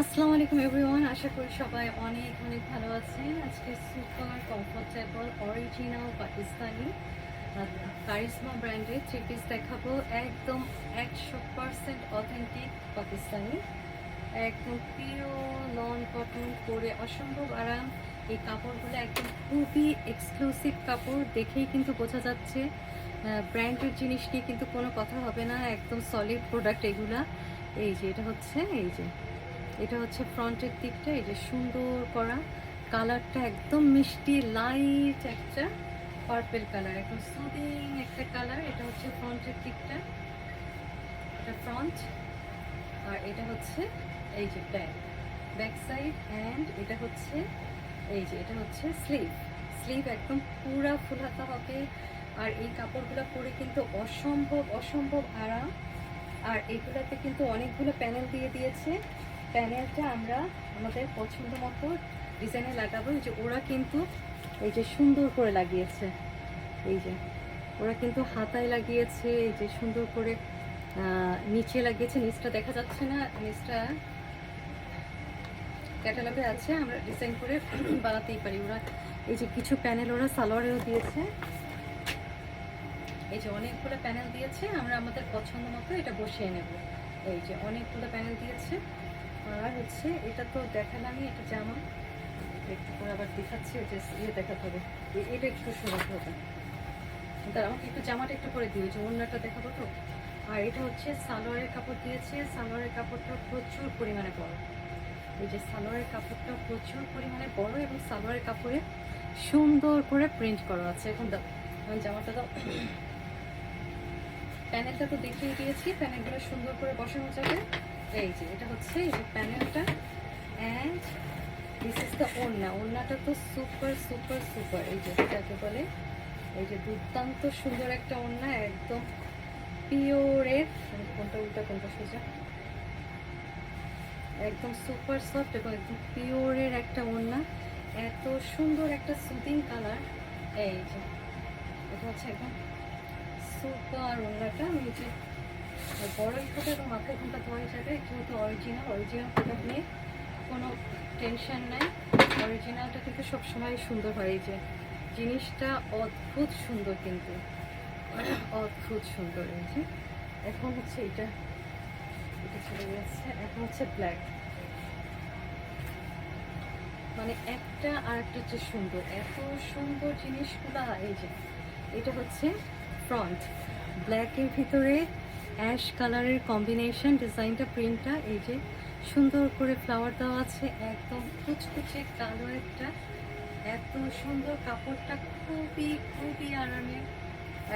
আসসালামু আলাইকুম এভরিওয়ান, আশা করি সবাই অনেক অনেক ভালো আছেন। আজকে super comfortable original Pakistani Charizma ব্র্যান্ডের থ্রি পিস দেখাবো। একদম একশো পার্সেন্ট অথেন্টিক পাকিস্তানি। একদম পিওর লন কটন পরে অসম্ভব আরাম। এই কাপড়গুলো একদম খুবই এক্সক্লুসিভ কাপড়, দেখেই কিন্তু বোঝা যাচ্ছে ব্র্যান্ডের জিনিস নিয়ে কিন্তু কোনো কথা হবে না। একদম সলিড প্রোডাক্ট এগুলা। এই যে, এটা হচ্ছে, এই যে এটা হচ্ছে ফ্রন্টের দিকটা, এই যে সুন্দর করা। কালারটা একদম মিষ্টি, লাইট একটা পার্পেল কালার একদম সুদিং একটা কালার এটা হচ্ছে ফ্রন্টের দিকটা। এটা ফ্রন্ট আর এটা হচ্ছে এই যে ব্যাক ব্যাক সাইড অ্যান্ড এটা হচ্ছে এই যে, এটা হচ্ছে স্লিভ স্লিভ একদম পুরা ফুল হাতা হবে। আর এই কাপড়গুলো পরে কিন্তু অসম্ভব অসম্ভব আরাম। আর এগুলোতে কিন্তু অনেকগুলো প্যানেল দিয়ে দিয়েছে। প্যানেলটা আমরা আমাদের পছন্দ মতো ডিজাইনে লাগাবো। এই যে ওরা কিন্তু এই যে সুন্দর করে লাগিয়েছে। এই যে ওরা কিন্তু হাতায় লাগিয়েছে, এই যে সুন্দর করে নিচে লাগিয়েছে। নিচটা দেখা যাচ্ছে না, নিচটা ক্যাটালগে আছে। আমরা ডিজাইন করে বানাতেই পারি। ওরা এই যে কিছু প্যানেল ওরা সালোয়ারেও দিয়েছে। এই যে অনেকগুলো প্যানেল দিয়েছে। আমরা আমাদের পছন্দ মতো এটা বসিয়ে নেব। এই যে অনেকগুলো প্যানেল দিয়েছে। আর হচ্ছে। এটা তো দেখালামই এটা জামা একটু করে আবার দেখাচ্ছি ওই যে ইয়ে দেখাতে হবে। এটা একটু সুন্দর হবে তার আমাকে একটু জামাটা একটু করে দিও যে অন্যটা দেখাবো তো। আর এটা হচ্ছে সালোয়ারের কাপড় দিয়েছে, সালোয়ারের কাপড়টা প্রচুর পরিমাণে বড়। এই যে সালোয়ারের কাপড়টা প্রচুর পরিমাণে বড় এবং সালোয়ারের কাপড়ে সুন্দর করে প্রিন্ট করা আছে। এখন দাও জামাটা দাও। প্যানেলটা তো দেখিয়ে দিয়েছি, প্যানেলগুলো সুন্দর করে বসানো যাবে। এই যে, এটা হচ্ছে যে প্যানেলটা। অ্যান্ড দিস দ্য ওড়না। ওড়নাটা তো সুপার সুপার সুপার এই যে যাকে বলে, এই যে দুর্দান্ত সুন্দর একটা ওড়না, একদম পিওরের কোনটা উল্টা, কোনটা সোজা? একদম সুপার সফট একদম পিওরের একটা ওড়না। এত সুন্দর একটা সুদিং কালার এই যে, এটা হচ্ছে একদম সুপার ওড়নাটা। আমি এই যে বড় ইকোটা এবং মাথায় ঘুমটা ধোয়া যাবে যেহেতু অরিজিনাল অরিজিনাল প্রোডাক্ট নিয়ে কোনো টেনশন নাই। অরিজিনালটা কিন্তু সবসময় সুন্দর হয় যে, জিনিসটা অদ্ভুত সুন্দর কিন্তু। অদ্ভুত সুন্দর এই যে। এখন হচ্ছে এটা এটা চলে গেছে। এখন হচ্ছে ব্ল্যাক মানে একটা আর একটা হচ্ছে সুন্দর। এত সুন্দর জিনিসগুলা, এই যে, এটা হচ্ছে ফ্রন্ট ব্ল্যাকের ভিতরে অ্যাশ কালারের কম্বিনেশন ডিজাইনটা, প্রিন্টটা, এই যে সুন্দর করে ফ্লাওয়ার দেওয়া আছে, একদম কুচকুচে কালো একটা, এত সুন্দর কাপড়টা খুবই খুবই আরামের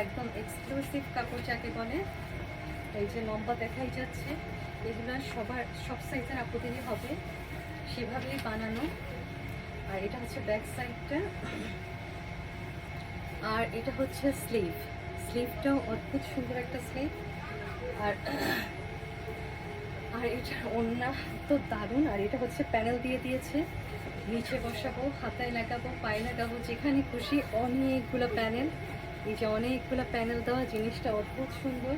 একদম এক্সক্লুসিভ কাপড় যাকে বলে, এই যে লম্বা দেখাই যাচ্ছে, এগুলো সবার, সব সাইজের আপত্তি হবে, সেভাবেই বানানো, আর এটা হচ্ছে ব্যাক সাইডটা আর এটা হচ্ছে স্লিভ স্লিভটাও অদ্ভুত সুন্দর একটা স্লিভ আর আর এটার ওড়না তো দারুণ, আর এটা হচ্ছে প্যানেল দিয়ে দিয়েছে। নিচে বসাবো, হাতায় লাগাবো, পায়ে লাগাবো, যেখানে খুশি অনেকগুলো প্যানেল এই যে অনেকগুলো প্যানেল দেওয়া জিনিসটা অদ্ভুত সুন্দর।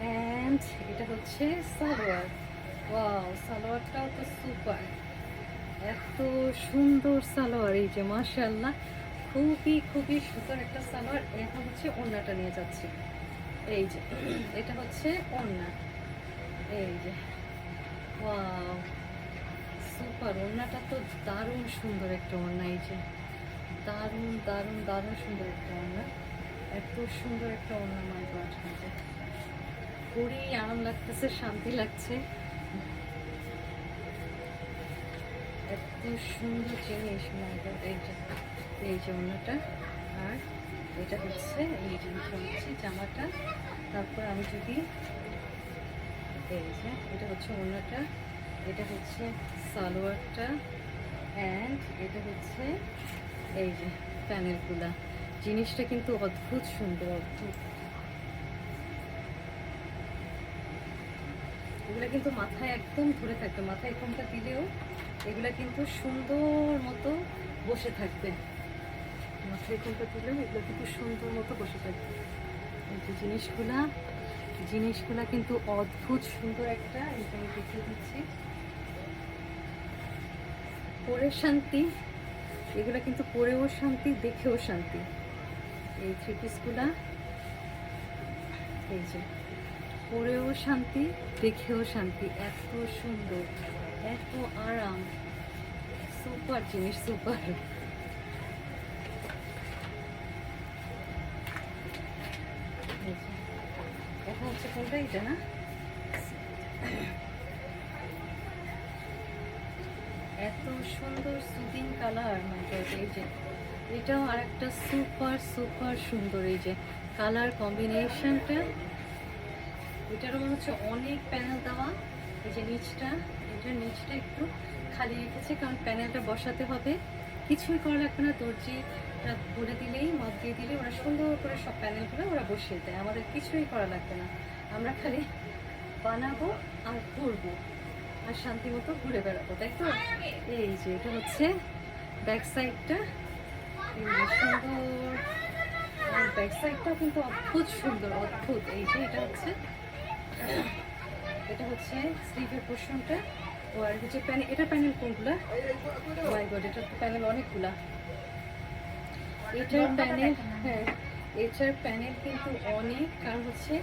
অ্যান্ড এটা হচ্ছে সালোয়ার। ওয়াও সালোয়ারটাও তো সুপার এত সুন্দর সালোয়ার এই যে মাশাল্লাহ খুবই খুবই সুন্দর একটা সালোয়ার। এখন হচ্ছে ওড়নাটা নিয়ে যাচ্ছি। এই যে, এটা হচ্ছে ওড়না। এই যে, ওয়াও, সুপার, ওড়নাটা তো দারুণ সুন্দর একটা ওড়না এই যে। দারুণ দারুণ দারুণ সুন্দর একটা ওড়না। এত সুন্দর একটা ওড়না মাই গড খুবই আরাম লাগতেছে, শান্তি লাগছে। এত সুন্দর জিনিস মাই এই যে এই যে ওড়নাটা। আর এটা হচ্ছে, এই জিনিসটা হচ্ছে, জামাটা। তারপর আমি যদি এই যে, এটা হচ্ছে ওড়নাটা, এটা হচ্ছে সালোয়ারটা অ্যান্ড এটা হচ্ছে এই যে প্যানেলগুলা। জিনিসটা কিন্তু অদ্ভুত সুন্দর, অদ্ভুত। এগুলো কিন্তু মাথায় একদম ধরে থাকবে, মাথায় ঘুমটা দিলেও এগুলা কিন্তু সুন্দর মতো বসে থাকবে। মাথায় তুলে এগুলো কিন্তু সুন্দর মতো বসে থাকবে। এই যে জিনিসগুলা জিনিসগুলা কিন্তু অদ্ভুত সুন্দর একটা এটা আমি দেখিয়ে দিচ্ছি। পরে শান্তি, এগুলো কিন্তু পরেও শান্তি, দেখেও শান্তি। এই থ্রি পিসগুলা এই যে, পরেও শান্তি, দেখেও শান্তি, এত সুন্দর, এত আরাম সুপার জিনিস সুপার দেখা হচ্ছে কোনটা এটা না এত সুন্দর সুদিং কালার মাই গড এই যে, এটাও আরেকটা সুপার সুপার সুন্দর, এই যে কালার কম্বিনেশনটা এটারও হচ্ছে অনেক প্যানেল দেওয়া, এই যে নিচটা, এটার নিচটা একটু খালি রেখেছে, কারণ প্যানেলটা বসাতে হবে। কিছুই করা লাগবে না দর্জিটা বলে দিলেই, মত দিয়ে দিলে ওরা সুন্দর করে সব প্যানেলগুলো ওরা বসিয়ে দেয়। আমাদের কিছুই করা লাগবে না। আমরা খালি বানাবো আর করব আর শান্তি মতো ঘুরে বেড়াবো, তাই তো? এই যে, এটা হচ্ছে ব্যাক সাইডটা সুন্দর। আর ব্যাক সাইডটাও কিন্তু অদ্ভুত সুন্দর, অদ্ভুত। এই যে, এটা হচ্ছে এটা হচ্ছে স্লিভের পোর্শনটা ও, আর হচ্ছে প্যানেল এটা প্যানেল কোনগুলা? মাই গড এটা প্যানেল অনেকগুলা। এটার প্যানেল হ্যাঁ এটার প্যানেল কিন্তু অনেক কারণ হচ্ছে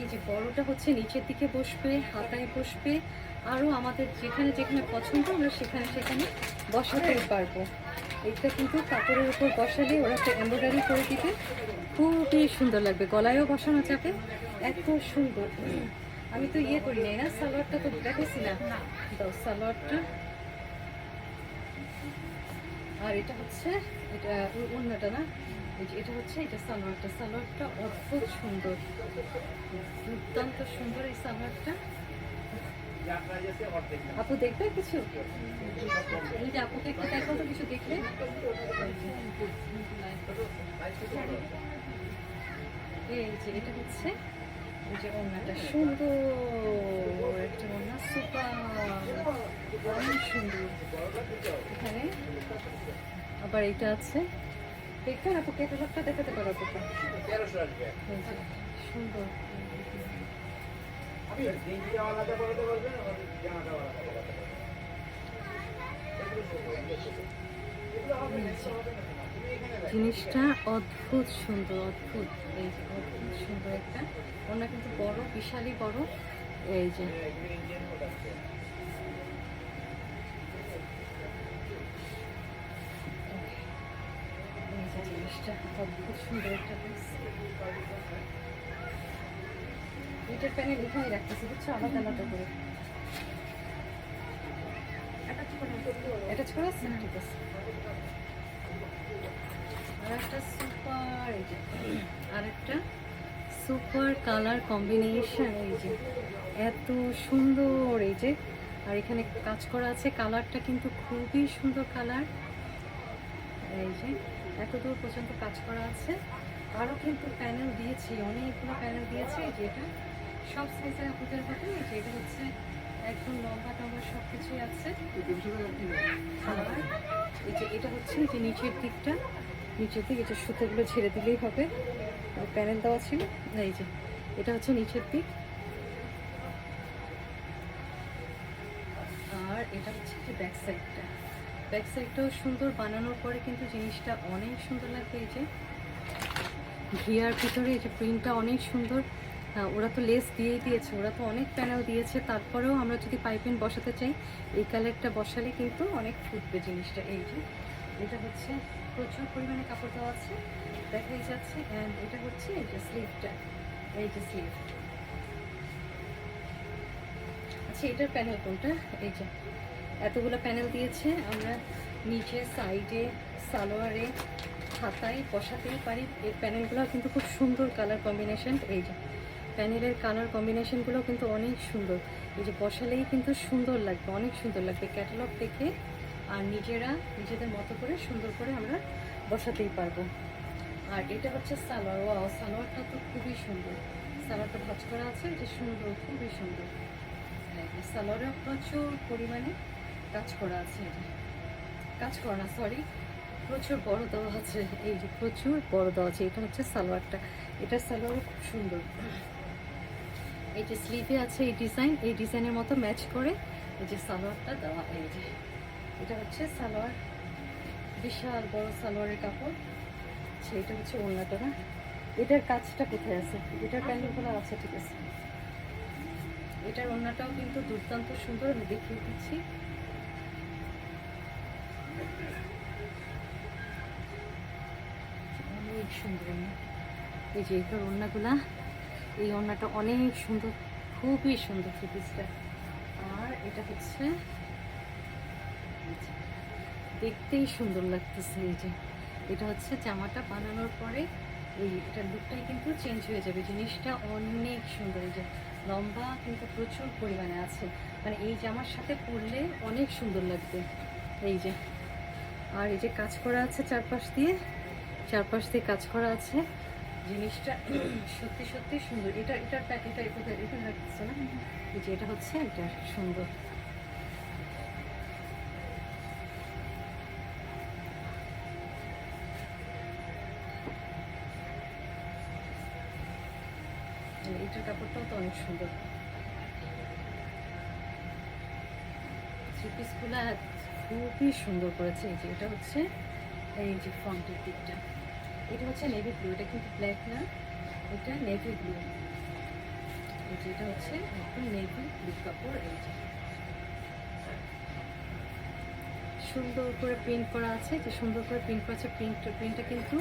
এই যে বড়টা হচ্ছে নিচের দিকে বসবে হাতায় বসবে। আরও আমাদের যেখানে যেখানে পছন্দ আমরা সেখানে সেখানে বসাতে পারব। এটা কিন্তু কাপড়ের উপর বসালে ওরা তো এমব্রয়ডারি করে দিবে। খুবই সুন্দর লাগবে গলায়ও বসানো যাবে। এত সুন্দর। আমি তো ইয়ে করি নাই না সালোয়ারটা তো দেখেছি না। দাও সালোয়ারটা। আর এটা হচ্ছে, এটা অন্যটা না? এটা হচ্ছে, এটা সালোয়ারটা। সালোয়ারটা অদ্ভুত সুন্দর। দুর্দান্ত সুন্দর এই সালোয়ারটা। আপু দেখবে কিছু? এই যে আপুকে একটু দেখো তো কিছু দেখলে? এই যে এটা হচ্ছে, এই যে ওড়নাটা। সুন্দর একটা ওড়না, সুপার। সুন্দর এখানে। আবার এটা আছে। দেখবেন আপু ক্যাটালগটা দেখাতে পারো আপুটা সুন্দর। জিনিসটা অদ্ভুত সুন্দর, অদ্ভুত। এই অদ্ভুত সুন্দর একটা। ওনা কিন্তু বড়, বিশালই বড়। এই যে। সুন্দর একটা রাখতেছি বুঝছ? আলাদা আলাদা করে। আছে ঠিক আছে। আরেকটা সুপার এই যে। আরেকটা সুপার কালার কম্বিনেশন এই যে। এত সুন্দর এই যে। আর এখানে কাজ করা আছে কালারটা কিন্তু খুবই সুন্দর কালার এই যে। এত দূর পর্যন্ত কাজ করা আছে। আরও কিন্তু প্যানেল দিয়েছি, অনেকগুলো প্যানেল দিয়েছে, এই যে এটা। সব সাইজের আপুদের হবে এই যে এটা হচ্ছে একদম লম্বা টম্বা সব কিছুই আছে। এই যে এটা হচ্ছে যে নিচের দিকটা। নিচের দিক এটা সুতোগুলো ছেড়ে দিলেই হবে। প্যানেল দেওয়া ছিল। না, এই যে, এটা হচ্ছে নিচের দিক। আর এটা হচ্ছে যে ব্যাক সাইডটা ব্যাক সাইডটাও সুন্দর বানানোর পরে কিন্তু জিনিসটা অনেক সুন্দর লাগবে এই যে। ঘিয়ার ভিতরে এই যে প্রিন্টটা অনেক সুন্দর। ওরা তো লেস দিয়েই দিয়েছে, ওরা তো অনেক প্যানেল দিয়েছে। তারপরেও আমরা যদি পাইপিং বসাতে চাই, এই কালারটা বসালে কিন্তু অনেক ফুটবে জিনিসটা। এই যে, এটা হচ্ছে প্রচুর পরিমাণে কাপড় দেওয়া আছে, দেখাই যাচ্ছে। অ্যান্ড এটা হচ্ছে এই যে স্লিভটা এই যে স্লিভ আচ্ছা এটার প্যানেল কোনটা? এই যে এতগুলো প্যানেল দিয়েছে, আমরা নিচে সাইডে সালোয়ারে হাতায়, বসাতেই পারি। এই প্যানেলগুলো কিন্তু খুব সুন্দর কালার কম্বিনেশন এই যে প্যানেলের কালার কম্বিনেশনগুলো কিন্তু অনেক সুন্দর। এই যে, বসালেই কিন্তু সুন্দর লাগবে, অনেক সুন্দর লাগবে। ক্যাটালগ দেখে আর নিজেরা, নিজেদের মতো করে সুন্দর করে আমরা বসাতেই পারব। আর এটা হচ্ছে সালোয়ার। ওয়াও, সালোয়ারটা তো খুবই সুন্দর। সালোয়ারটা ভাজ করা আছে যে সুন্দর, খুবই সুন্দর। সালোয়ারে প্রচুর পরিমাণে কাজ করা আছে কাজ করা না সরি প্রচুর বড় দেওয়া আছে। এই যে প্রচুর বড় দেওয়া আছে। এটা হচ্ছে সালোয়ারটা। এটা সালোয়ারও খুব সুন্দর। এই যে স্লিভে আছে এই ডিজাইন এই ডিজাইনের মতো ম্যাচ করে এই যে সালোয়ারটা দেওয়া এই যে। এটা হচ্ছে সালোয়ার। বিশাল বড় সালোয়ারের কাপড়। আচ্ছা এটা হচ্ছে ওড়নাটা না? এটার কাজটা কোথায় আছে? এটার প্যান্ডেলগুলো আছে, ঠিক আছে। এটার ওড়নাটাও কিন্তু দুর্দান্ত সুন্দর। আমি দেখিয়ে দিচ্ছি। অনেক সুন্দর। এই যে এটার ওড়নাগুলা, এই ওড়নাটা অনেক সুন্দর, খুবই সুন্দর থ্রি পিসটা আর এটা হচ্ছে, দেখতেই সুন্দর লাগতেছে এই যে। এটা হচ্ছে জামাটা বানানোর পরে, এই এটার লুকটাই কিন্তু চেঞ্জ হয়ে যাবে। জিনিসটা অনেক সুন্দর এই যে। লম্বা কিন্তু প্রচুর পরিমাণে আছে। মানে এই জামার সাথে পরলে অনেক সুন্দর লাগবে। এই যে। আর এই যে কাজ করা আছে চারপাশ দিয়ে। চারপাশ দিয়ে কাজ করা আছে। জিনিসটা সত্যি সত্যি সুন্দর। এটা এটা এটা এটা এটা লাগতেছে না? যে এটা হচ্ছে, এটা সুন্দর। এটার কাপড়টাও তো অনেক সুন্দর। থ্রি খুবই সুন্দর করেছে। এই যে এটা হচ্ছে, এই যে ফ্রন্টের দিকটা। এটা হচ্ছে নেভি ব্লু এটা কিন্তু ব্ল্যাক না, এটা নেভি ব্লু এই যে এটা হচ্ছে একদম নেভি ব্লু কাপড়, এই যে। সুন্দর করে প্রিন্ট করা আছে, যে সুন্দর করে প্রিন্ট করা আছে প্রিন্ট প্রিন্টটা কিন্তু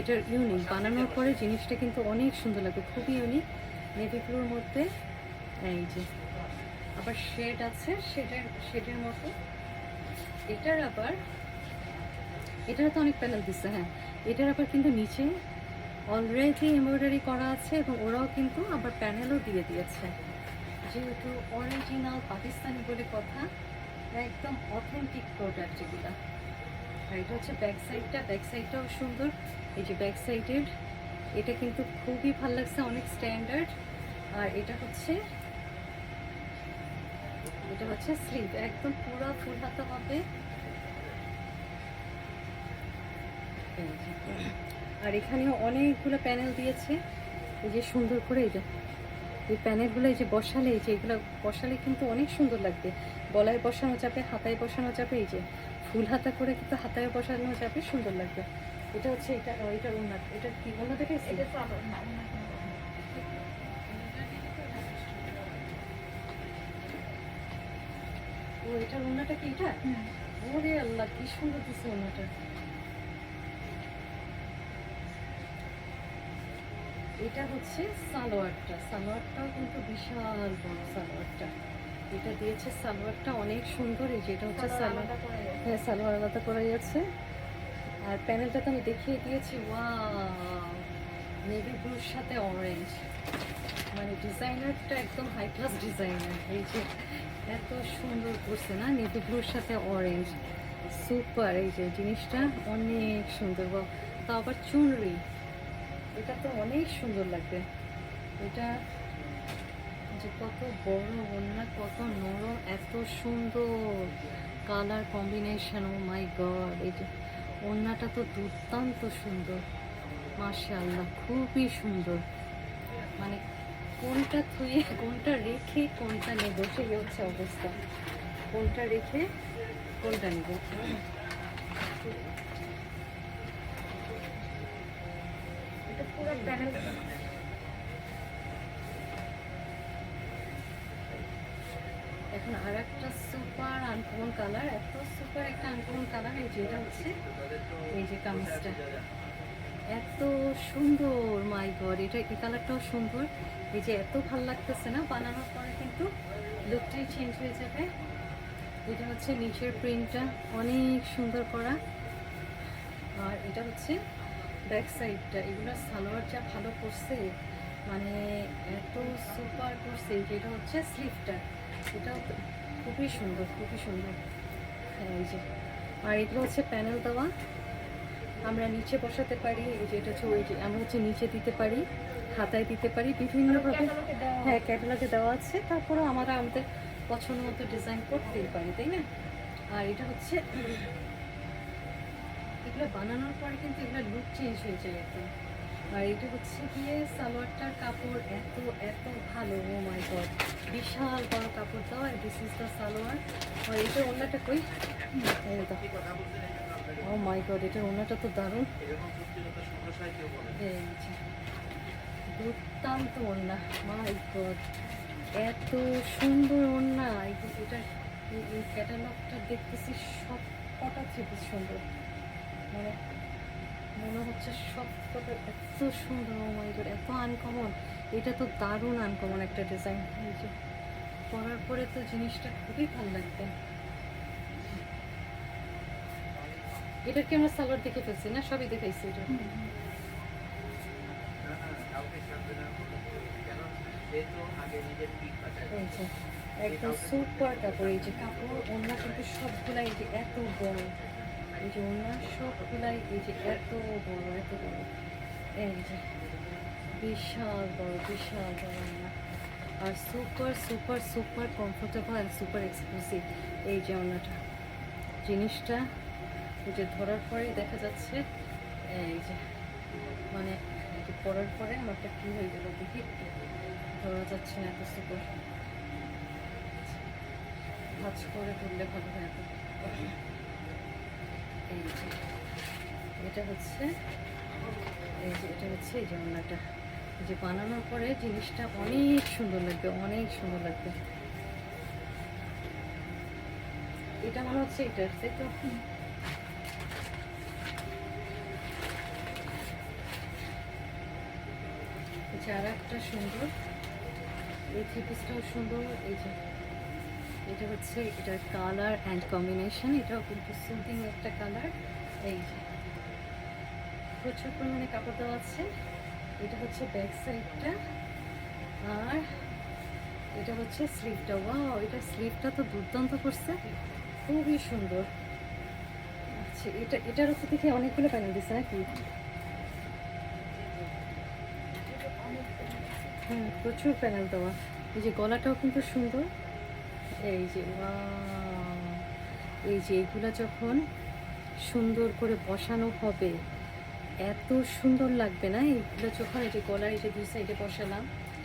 এটার ইউনিক বানানোর পরে জিনিসটা কিন্তু অনেক সুন্দর লাগবে, খুবই ইউনিক নেভি ব্লুর মধ্যে, এই যে। আবার শেড আছে শেডের শেডের মতো। এটার আবার এটার তো অনেক প্যানেল দিচ্ছে হ্যাঁ। এটার আবার কিন্তু নিচে অলরেডি এমব্রয়ডারি করা আছে এবং ওরাও কিন্তু আবার প্যানেলও দিয়ে দিয়েছে। যেহেতু অরিজিনাল পাকিস্তানি বলে কথা, একদম অথেন্টিক প্রোডাক্ট এগুলো। আর এটা হচ্ছে ব্যাক সাইডটা ব্যাক সাইডটাও সুন্দর। এই যে ব্যাক সাইডের এটা কিন্তু খুবই ভালো লাগছে, অনেক স্ট্যান্ডার্ড আর এটা হচ্ছে এটা হচ্ছে স্লিভ একদম পুরো, ফুল হাতা হবে এই যে। আর এখানেও অনেকগুলো প্যানেল দিয়েছে। এই যে সুন্দর করে এই যে এই প্যানেলগুলো এই যে বসালে এই যে এগুলো বসালে কিন্তু অনেক সুন্দর লাগবে। গলায় বসানো যাবে হাতায় বসানো যাবে এই যে ফুল হাতা করে কিন্তু হাতায় বসানো যাবে সুন্দর লাগবে। এটা হচ্ছে এটা এটা উন্নত এটা কি ওনার দেখেছি এটা তো আবার। ও এটার ওনাটা কি এটা। ওরে আল্লাহ কি সুন্দর দিছে ওনাটা এটা হচ্ছে সালোয়ারটা। সালোয়ারটাও কিন্তু বিশাল বড় সালোয়ারটা। এটা দিয়েছে সালোয়ারটা অনেক সুন্দর এই যে এটা হচ্ছে সালোয়ার। হ্যাঁ সালোয়ার আলাদা করা যাচ্ছে আর প্যানেলটা তো আমি দেখিয়ে দিয়েছি ওয়া নেভি ব্লুর সাথে অরেঞ্জ মানে ডিজাইনারটা একদম হাই ক্লাস ডিজাইনার। এই যে এত সুন্দর করছে না? নেভি ব্লুর সাথে অরেঞ্জ সুপার এই যে জিনিসটা অনেক সুন্দর। বা তা আবার চুনরি। এটা তো অনেক সুন্দর লাগবে। এটা যে কত বড় ওড়না কত নরম, এত সুন্দর। Colour combination oh my god এই যে ওড়নাটা তো দুর্দান্ত সুন্দর। মাশাআল্লাহ, খুবই সুন্দর। মানে কোনটা থুয়ে কোনটা রেখে, কোনটা নেব, সেই হচ্ছে অবস্থা। কোনটা রেখে, কোনটা নেব এটা এখন আর একটা সুপার আনকমন কালার এত সুপার একটা আনকমন কালার এই যেটা হচ্ছে, এই যে কামিজটা। এত সুন্দর মাই গড এটা এই কালারটাও সুন্দর। এই যে এত ভালো লাগতেছে না, বানানোর পরে কিন্তু লুকটাই চেঞ্জ হয়ে যাবে। এটা হচ্ছে নিচের প্রিন্টটা অনেক সুন্দর করা। আর এটা হচ্ছে ব্যাক সাইডটা এগুলো সালোয়ার যা ভালো করছে মানে এত সুপার করছে যেটা হচ্ছে স্লিভটা। এটাও তো খুবই সুন্দর খুবই সুন্দর। হ্যাঁ এই যে। আর এগুলো হচ্ছে প্যানেল দেওয়া। আমরা নিচে বসাতে পারি এই যে এটা হচ্ছে ওই যে আমরা হচ্ছে নিচে দিতে পারি খাতায় দিতে পারি বিভিন্নভাবে হ্যাঁ ক্যাটালগে দেওয়া আছে। তারপরেও আমরা আমাদের পছন্দ মতো ডিজাইন করতেই পারি তাই না? আর এটা হচ্ছে এগুলো বানানোর পরে কিন্তু এগুলো লুক চেঞ্জ হয়ে যায় একদম। আর এটা হচ্ছে গিয়ে সালোয়ারটার কাপড় এত এত ভালো ও মাই গড বিশাল বড় কাপড় দাও আর দিস ইজ দ্য সালোয়ার। আর এটা অন্যটা কই? ও মাই গড এটা অন্যটা তো দারুণ। দুর্দান্ত ওড়না মাই গড এত সুন্দর যে এটা এই ক্যাটালগটা দেখতেছি সব কটা থেকে সুন্দর। মানে মনে হচ্ছে সব কটা এত সুন্দর ও মাই এত আনকমন এটা তো দারুণ আনকমন একটা ডিজাইন যে পরার পরে তো জিনিসটা খুবই ভালো লাগবে। এটার কি আমরা সালোয়ার দেখে ফেলছি না? সবই দেখাইছি এটা। একদম সুপার কাপড় এই যে কাপড় ওনার কিন্তু সবগুলাই এত বড়। এই যে ওনার সবগুলাই এই যে এত বড় এত বড়। এই যে, বিশাল বড় বিশাল বড় ওনা আর super super super comfortable and super exclusive এই যে ওনাটা জিনিসটা এই যে ধরার পরেই দেখা যাচ্ছে, এই যে মানে পরার পরে আমারটা কী হয়ে গেল দেখি। ধরা যাচ্ছে না এত সুপার ভাজ করে তুললে ভালো হয় এই এটা হচ্ছে, এই যে, এটা হচ্ছে, এই যে ওনাটা যে বানানোর পরে জিনিসটা অনেক সুন্দর লাগবে, অনেক সুন্দর লাগবে। এটা মনে হচ্ছে এটা, তাই তো? আর একটা সুন্দর, এই থ্রি পিসটাও সুন্দর, এই যে। এটা হচ্ছে, এটার কালার অ্যান্ড কম্বিনেশন এটাও কিন্তু সুদিং একটা কালার এই প্রচুর পরিমাণে কাপড় দেওয়া আছে। এটা হচ্ছে ব্যাক সাইডটা আর এটা হচ্ছে স্লিভটা ওয়াও এটা স্লিভটা তো দুর্দান্ত করছে। খুবই সুন্দর। আচ্ছা এটা, এটার উপর থেকে অনেকগুলো প্যানেল দিচ্ছে নাকি? হুম প্রচুর প্যানেল দেওয়া। এই যে, গলাটাও কিন্তু সুন্দর। এই যে! এই যে, এগুলো যখন সুন্দর করে বসানো হবে, এত সুন্দর লাগবে না এইগুলো যখন এই যে গলার এই যে দুই সাইডে বসালাম,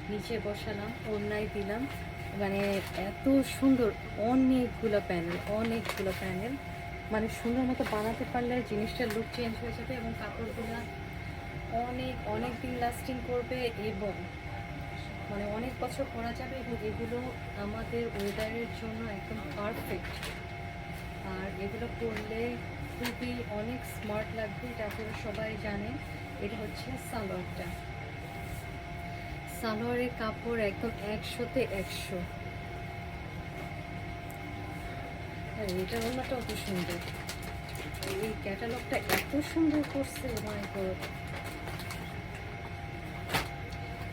নিচে বসালাম, ওড়নায় দিলাম মানে এত সুন্দর, অনেকগুলো প্যানেল অনেকগুলো প্যানেল মানে সুন্দর মতো বানাতে পারলে জিনিসটার লুক চেঞ্জ হয়ে যাবে এবং কাপড়গুলো অনেক অনেক দিন লাস্টিং করবে এবং মানে অনেক বছর পরা যাবে এবং এগুলো আমাদের ওয়েদারের জন্য একদম পারফেক্ট আর এগুলো পরলে খুবই অনেক স্মার্ট লাগবে, এটা সবাই জানেন। এটা হচ্ছে সালোয়ারটা। সালোয়ারের কাপড় একদম একশোতে একশো। আর এটার অন্যটাও তো সুন্দর। এই ক্যাটালগটা এত সুন্দর করছে মাই গড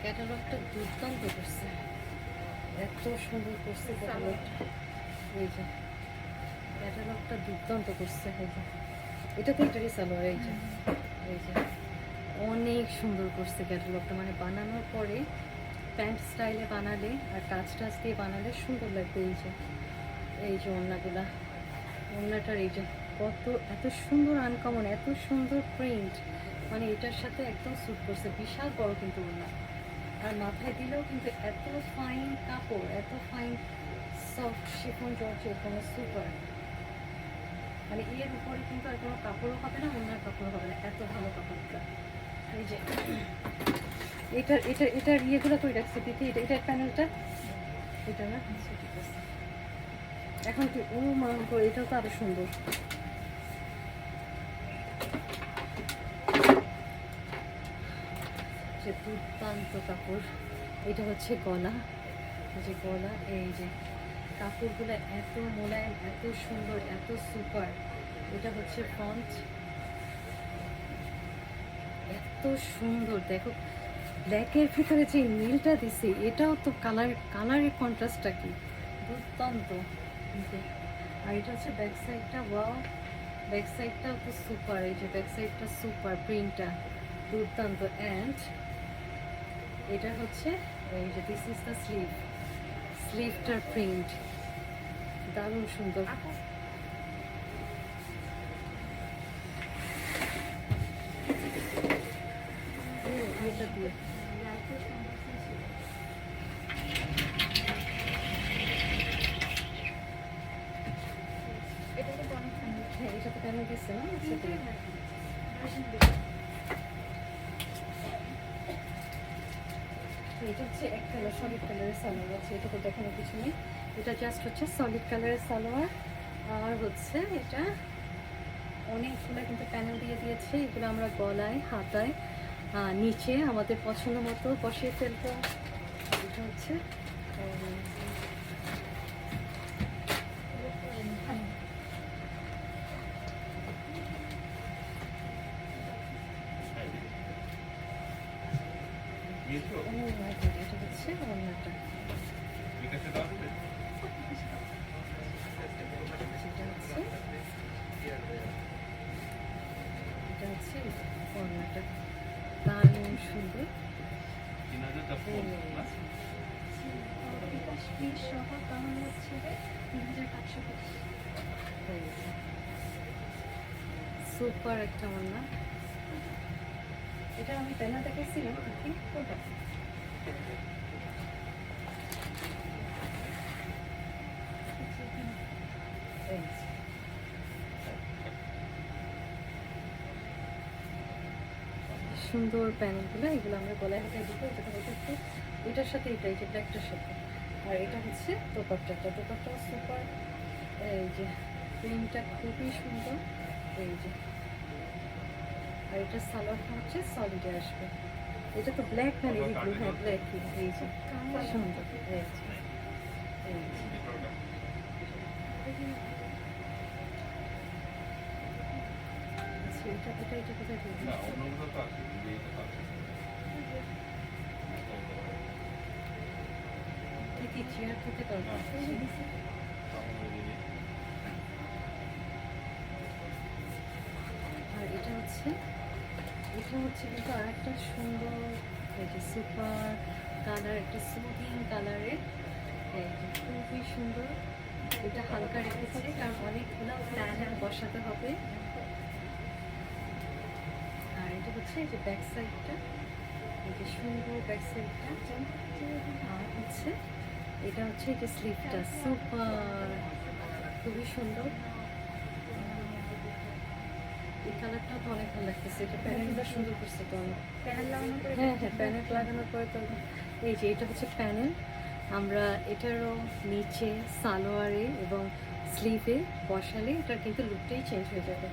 ক্যাটালগটা দুর্দান্ত করছে। এত সুন্দর করছে ক্যাটালগটা এই যে ক্যাটালগটা দুর্দান্ত করছে এই যে। এটা তো এটারই সালোয়ার এই যে। এই যে অনেক সুন্দর করছে ক্যাটালগটা। মানে বানানোর পরে প্যান্ট স্টাইলে বানালে আর কাজ টাচ দিয়ে বানালে সুন্দর লাগবে এই যে। এই যে ওড়নাগুলা। ওড়নাটার এই যে কত এত সুন্দর আনকমন এত সুন্দর প্রিন্ট মানে এটার সাথে একদম স্যুট করছে। বিশাল বড় কিন্তু ওড়না। আর মাথায় দিলেও কিন্তু এত ফাইন কাপড়, এত ফাইন সফট শিফন জর্জেট মানে সুপার মানে এর উপরে কিন্তু আর কোনো কাপড়ও হবে না, অন্য কাপড়ও হবে না, এত ভালো কাপড়টা। এই যে, এটার এটা এটার ইয়েগুলো করে রাখছি, দিদি, এটা এটার প্যানেলটা এটা না? ঠিক আছে এখন কি, ও মা এটাও তো আরও সুন্দর। যে দুর্দান্ত কাপড়, এটা হচ্ছে গলা। যে গলা, এই যে কাপড়গুলো এত মোলায়েম, এত সুন্দর, এত সুপার। এটা হচ্ছে ফ্রন্ট এত সুন্দর, দেখো। ব্ল্যাকের ভিতরে যে নীলটা দিছে, এটাও তো কালার, কালারের কন্ট্রাস্টটা কি? দুর্দান্ত। আর এটা হচ্ছে ব্যাক সাইডটা, ওয়াও। ব্যাক সাইডটাও তো সুপার, এই যে ব্যাক সাইডটা সুপার, প্রিন্টটা। দুর্দান্ত। অ্যান্ড এটা হচ্ছে এই যে দিস ইজ দ্য স্লিভ স্লিভটার প্রিন্ট দারুণ সুন্দর। এটা দিয়ে এটা কিন্তু অনেক সুন্দর হ্যাঁ এটা তো প্যানেল দিচ্ছে না সেটা এটা হচ্ছে এক কালার সলিড কালারের সালোয়ার আছে এটা তো দেখানোর কিছু নেই। এটা জাস্ট হচ্ছে সলিড কালারের সালোয়ার আর হচ্ছে এটা অনেকগুলো কিন্তু প্যানেল দিয়ে দিয়েছে, এগুলো আমরা গলায়, হাতায় নিচে আমাদের পছন্দ মতো বসিয়ে ফেলব। এটা হচ্ছে উম, অন্যটা, এটা হচ্ছে অন্যটা যেটা হচ্ছে এটা হচ্ছে অন্যটা দারুণ সুন্দর বিকাশ ফিস সহ তাহলে হচ্ছে তিন হাজার পাঁচশো সুপার একটা ওড়না এটা আমি পেনা দেখেছিলাম কোনটা প্যানেলগুলো এগুলো আমরা গলায় হাতায় দিব এটা হচ্ছে একটু এটার সাথে এটা, এই যে ব্ল্যাকটার সাথে। আর এটা হচ্ছে দোপাট্টাটা দোপাট্টা সুপার এই যে প্রিন্টটা খুবই সুন্দর, এই যে। আর এটা সালোয়ারটা হচ্ছে সলিডে আসবে। এটা তো ব্ল্যাক না নেভি হ্যাঁ ব্ল্যাক এই যে। সুন্দর, এই যে। এই যে আচ্ছা এটা এটা এটা কোথায় দিবি কি কি চেয়ার দরকার আর এটা হচ্ছে এটা হচ্ছে কিন্তু আর একটা সুন্দর সুপার কালার একটা সুদিং কালারের খুবই সুন্দর। এটা হালকা রেখেছে কারণ অনেকগুলো প্যানেল বসাতে হবে আর এটা হচ্ছে এই যে ব্যাক সাইডটা এই যে সুন্দর ব্যাক সাইডটা আর হচ্ছে এটা হচ্ছে এই যে স্লিপটা সুপার খুবই সুন্দর। এই কালারটা তো অনেক ভালো লাগতেছে এটা প্যানেলটা সুন্দর করছে তো প্যানেল হ্যাঁ হ্যাঁ প্যানেল লাগানোর পরে তো এই যে এটা হচ্ছে প্যানেল আমরা এটারও নিচে সালোয়ারে এবং স্লিভে বসালে এটার কিন্তু লুকটাই চেঞ্জ হয়ে যাবে।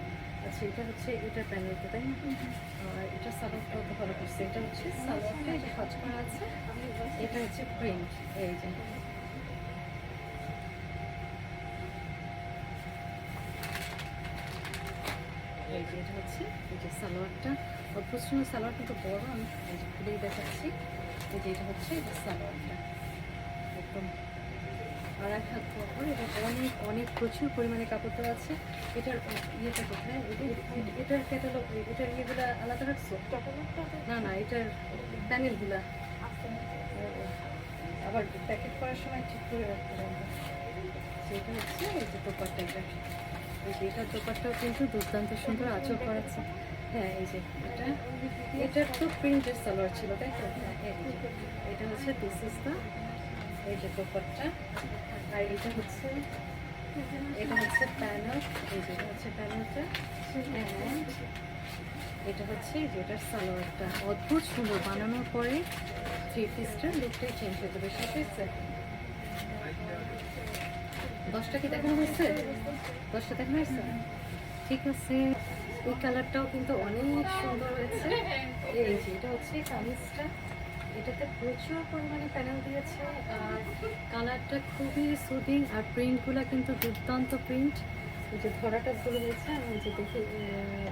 আচ্ছা এটা হচ্ছে এটার প্যানেলটা তাই না? এটা সালোয়ারটাও কত ভালো করছে এটা হচ্ছে সালোয়ারটা যে কাজ করা আছে, এটা হচ্ছে প্রিন্ট, এই যে। এই যে এটা হচ্ছে, এই যে সালোয়ারটা। প্রচুর সালোয়ার কিন্তু বড়, আমি এই যে খুলেই দেখাচ্ছি। এই যে এটা হচ্ছে সালোয়ারটা। আর এক হাত বহর এবং অনেক অনেক প্রচুর পরিমাণে কাপড় দেওয়া আছে। এটার ইয়েটা কোথায়? এটা- এটা- এটার ক্যাটালগ এটার ইয়েগুলো আলাদা রাখছো? না না, এটার প্যানেলগুলা। আবার প্যাকেট করার সময় ঠিক করে রাখতে হবে। সেটা হচ্ছে এই যে দোপারটা এটা। এই এটার দোপারটাও কিন্তু দুর্দান্ত সুন্দর আঁচল করাচ্ছে হ্যাঁ এই যে এটা। এটার তো প্রিন্টের সালোয়ার ছিল, তাই তো? হ্যাঁ এই এটা হচ্ছে দিস ইজ দ্য এই যে দোপারটা আর এটা হচ্ছে এটা হচ্ছে প্যানেল, এই যে এটা হচ্ছে প্যানেলটা এটা হচ্ছে যেটার সালোয়ারটা। অদ্ভুত সুন্দর, বানানোর পরে থ্রি পিসটার লুকটাই চেঞ্জ হয়ে যাবে, ঠিক আছে? দশটা কি দেখানো হয়েছে? দশটা দেখানো হয়েছে? ঠিক আছে। এই কালারটাও কিন্তু অনেক সুন্দর হয়েছে। এই যে এটা হচ্ছে কামিজটা। এটাতে প্রচুর পরিমাণে প্যানেল দিয়েছে, আর কালারটা খুবই সুদিং আর প্রিন্টগুলো কিন্তু দুর্দান্ত প্রিন্ট এই যে ধরাটা ভুলে গেছে আমি যে দেখি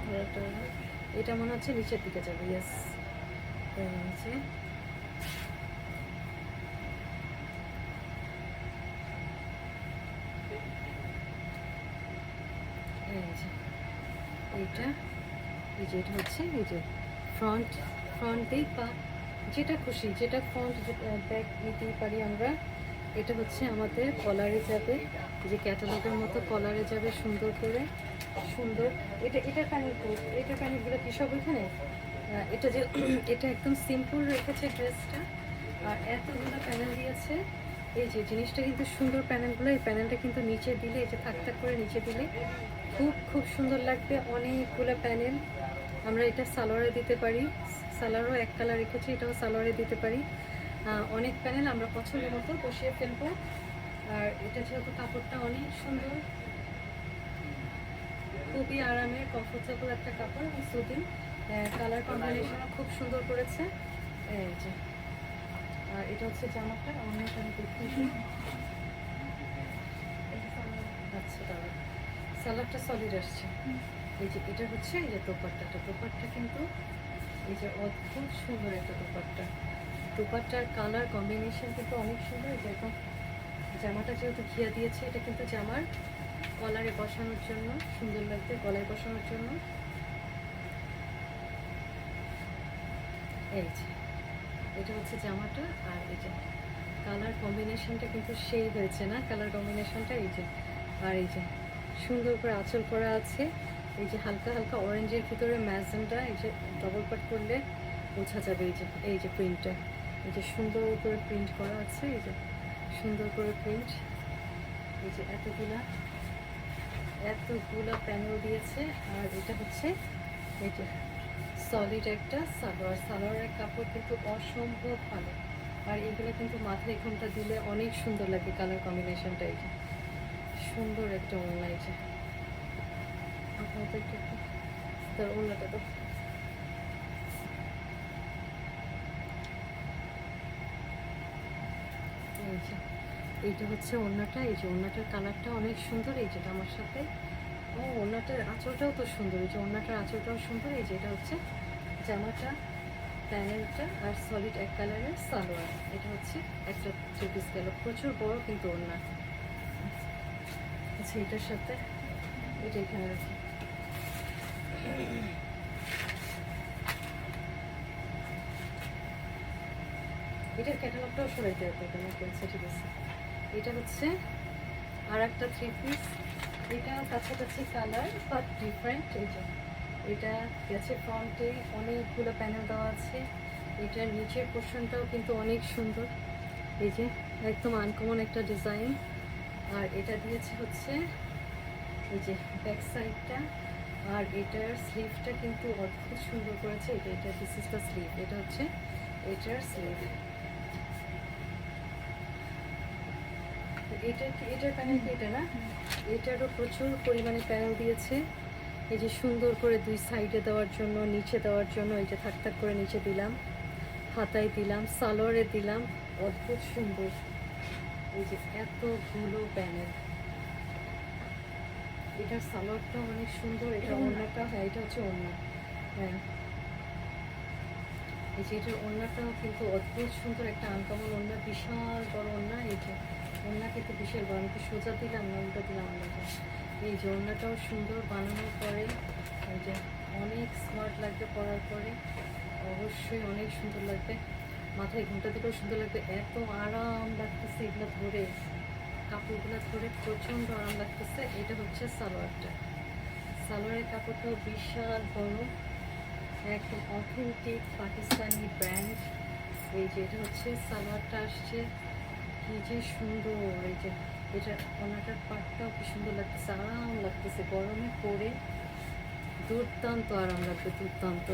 ধরাটা, এটা মনে হচ্ছে নিচের দিকে যাবে ইয়েস নিচে এইটা, এই যে এটা হচ্ছে, এই যে ফ্রন্ট ফ্রন্টেই বা যেটা খুশি যেটা ফ্রন্ট ব্যাক নিতেই পারি আমরা এটা হচ্ছে আমাদের কলারে যাবে যে ক্যাটালগের মতো কলারে যাবে সুন্দর করে সুন্দর এটা এটা প্যানেল এটার প্যানেলগুলো কি সব আহ, এটা যে এটা একদম সিম্পল রেখেছে ড্রেসটা আর এতগুলো প্যানেল দিয়েছে এই যে জিনিসটা কিন্তু সুন্দর প্যানেলগুলো এই প্যানেলটা কিন্তু নিচে দিলে এই যে থাক থাক করে নিচে দিলে খুব খুব সুন্দর লাগবে অনেকগুলো প্যানেল আমরা এটা সালোয়ারে দিতে পারি সালোয়ারও এক কালার রেখেছি, এটাও সালোয়ারে দিতে পারি। অনেক প্যানেল আমরা পছন্দ মতো কষিয়ে ফেলব। আর এটা যেহেতু কাপড়টা অনেক সুন্দর, খুবই আরামের কমফোর্টেবল একটা কাপড় এবং সুদিং কালার কম্বিনেশনও খুব সুন্দর করেছে। এই যে, আর এটা হচ্ছে জামাটা, অনেক আমি দেখি আচ্ছা দাঁড়া সালাডটা সলিড আসছে। এই যে, এটা হচ্ছে এই যে দোপাট্টাটা। দোপাট্টা কিন্তু এই যে অদ্ভুত সুন্দর একটা দোপাট্টা। দোপাট্টার কালার কম্বিনেশন কিন্তু অনেক সুন্দর। এই যে জামাটা যেহেতু ঘিয়া দিয়েছে, এটা কিন্তু জামার কলারে বসানোর জন্য, সুন্দর লাগবে গলায় বসানোর জন্য। এই যে, এটা হচ্ছে জামাটা আর এই যে কালার কম্বিনেশনটা কিন্তু সেই হয়েছে না? কালার কম্বিনেশনটা এই যে, আর এই যে সুন্দর করে আঁচল করা আছে। এই যে হালকা হালকা অরেঞ্জের ভিতরে ম্যাজেন্টা, এই যে ডবল পাট করলে বোঝা যাবে এই যে এই যে প্রিন্টটা এই যে সুন্দর করে প্রিন্ট করা আছে, এই যে সুন্দর করে প্রিন্ট এই যে এতগুলা এতগুলা প্যানেল দিয়েছে, আর এটা হচ্ছে এই যে সলিড একটা সালোয়ার। সালোয়ারের কাপড় কিন্তু অসম্ভব ভালো। আর এগুলো কিন্তু মাথায় ঘুমটা দিলে অনেক সুন্দর লাগে কালার কম্বিনেশনটা এই যে। সুন্দর একটা ওড়না এই যে আপনার তো একটু একটু এইটা হচ্ছে ওড়নাটা, এই যে ওড়নাটার কালারটা অনেক সুন্দর, এই যেটা আমার সাথে। ও, ওড়নাটার আঁচলটাও তো সুন্দর, এই যে ওড়নাটার আঁচলটাও সুন্দর, এই যে এটা হচ্ছে জামাটা, প্যানেলটা আর সলিড এক কালারের সালোয়ার। এটা হচ্ছে একটা থ্রি পিস গেল। প্রচুর বড় কিন্তু ওড়না। আচ্ছা এটার সাথে, এটা এখানে রাখি। এটার ক্যাটালগটাও সরাইতে হবে তোমাকে আচ্ছা ঠিক আছে এটা হচ্ছে আর একটা থ্রি পিস এটা কাছাকাছি কালার বাট ডিফারেন্ট এই এটা গেছে ফ্রন্টে অনেকগুলো প্যানেল দেওয়া আছে। এটার নিচের পোর্শনটাও কিন্তু অনেক সুন্দর। এই যে, একদম আনকমন একটা ডিজাইন আর এটা দিয়েছে হচ্ছে, এই যে ব্যাক সাইডটা আর এটার স্লিভটা কিন্তু অদ্ভুত সুন্দর করেছে। এটা এটা দিস ইজ দ্য স্লিভ এটা হচ্ছে এটার স্লিভ এটা এটার প্যানেল এটা না? এটারও প্রচুর পরিমাণে প্যানেল দিয়েছে। এই যে সুন্দর করে দুই সাইডে দেওয়ার জন্য নিচে দেওয়ার জন্য এই যে থাক থাক করে নিচে দিলাম হাতায় দিলাম সালোয়ারে দিলাম অদ্ভুত সুন্দর। এই যে এতগুলো প্যানেল। এটার সালোয়ারটা অনেক সুন্দর এটা ওড়নাটা হ্যাঁ এটা হচ্ছে ওড়না হ্যাঁ। এই যে এটার ওড়নাটাও কিন্তু অদ্ভুত সুন্দর একটা আনকমন ওড়না বিশাল বড় ওড়না এই যে ওড়না খেতে বিশাল বড়, আমি সোজা দিলাম না উল্টা দিলাম ওড়নাটা এই ওড়নাটাও সুন্দর বানানোর পরে, এই যে অনেক স্মার্ট লাগবে পরার পরে, অবশ্যই অনেক সুন্দর লাগবে। মাথায় ঘুমটা দিলেও সুন্দর লাগবে, এত আরাম লাগতেছে এগুলো ধরে। কাপড়গুলো ধরে প্রচণ্ড আরাম লাগতেছে, এটা হচ্ছে সালোয়ারটা। সালোয়ারের কাপড়টাও বিশাল বড়, একদম অথেন্টিক পাকিস্তানি ব্র্যান্ড এই যে এটা হচ্ছে, সালোয়ারটা আসছে। কি যে সুন্দর, এই যে এটা ওনাটার পাটটাও কি সুন্দর লাগতেছে, আরাম লাগতেছে। গরমে পরে দুর্দান্ত আরাম লাগবে, দুর্দান্ত।